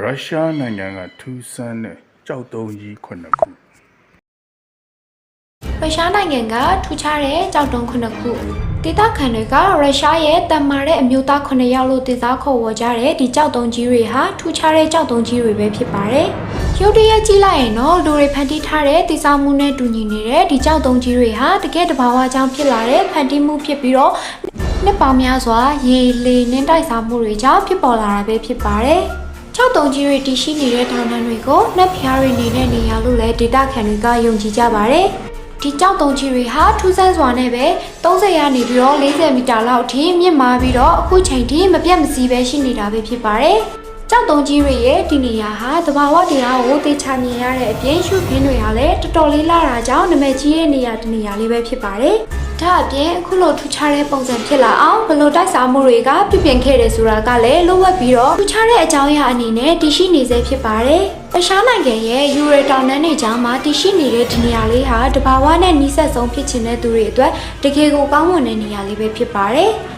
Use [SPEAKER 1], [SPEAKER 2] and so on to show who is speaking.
[SPEAKER 1] ရုရှားနိုင်ငံကထူးဆန်းတဲ့ကြောက်တုံးကြီးခုနှစ်ခု
[SPEAKER 2] ရုရှားနိုင်ငံကထူးခြားတဲ့ကြောက်တုံးခုနှစ်ခုဒေသခံတွေကရုရှားရဲ့တန်မာတဲ့အမျိုးသား9ယောက်လို့တင်စားခေါ်ဝေါ်ကြတဲ့ဒီကြောက်တုံးကြီးတွေဟာထူးခြားတဲ့ကြောက်တုံးကြီးတွေပဲဖြစ်ပါတယ်။ရုတ်တရက်ကြည့်လိုက်ရင်တော့လူတွေဖန်တီးထားတဲ့တိစားမှုနဲ့တူညီနေတဲ့ဒီကြောက်တုံးကြီးတွေဟာတကယ်တဘာဝကြောင့်ဖြစ်လာတဲ့ဖန်တီးမှုဖြစ်ပြီးတော့နှစ်ပေါင်းများစွာရေလေနှင်းတိုက်စားမှုတွေကြောင့်ဖြစ်ပေါ်လာတာပဲဖြစ်ပါတယ်။ ၆တုံကြီးတွေတည်ရှိနေတဲ့ထောင်နှန်းတွေကိုနှက်ဖျားတွေနေတဲ့နေရာလို့လည်းဒေတာခန်တွေကယုံကြည်ကြပါတယ်။ဒီကြောက်တုံကြီးတွေဟာထူးဆန်းစွာနဲ့ပဲ30ရာနေပြီးတော့40မီတာလောက်အထိမြင့်မားပြီးတော့အခုချိန်ထိမပြတ်မစီးပဲရှိနေတာပဲဖြစ်ပါတယ်။ကြောက်တုံကြီးတွေရဲ့ဒီနေရာဟာတဘာဝတရားကိုသေချာမြင်ရတဲ့အပြင်ရှုခင်းတွေဟာလည်းတော်တော်လေးလာတာကြောင့်နာမည်ကြီးတဲ့နေရာတစ်နေရာလေးပဲဖြစ်ပါတယ်။ ဒါအပြင်အခုလိုထူးခြားတဲ့ပုံစံဖြစ်လာအောင်ဘယ်လိုတိုက်စားမှုတွေကပြပြင်ခဲ့တယ်ဆိုတာကလည်းလိုဝက်ပြီးတော့ထူးခြားတဲ့အကြောင်းအရာအနေနဲ့တည်ရှိနေစေဖြစ်ပါတယ်။တခြားနိုင်ငံရဲ့ယူရတောင်တန်းတွေကြားမှာတည်ရှိနေတဲ့ဒီနေရာလေးဟာတဘာဝနဲ့နီးစပ်ဆုံးဖြစ်ချင်တဲ့သူတွေအတွက်တကယ်ကိုကောင်းမွန်တဲ့နေရာလေးပဲဖြစ်ပါတယ်။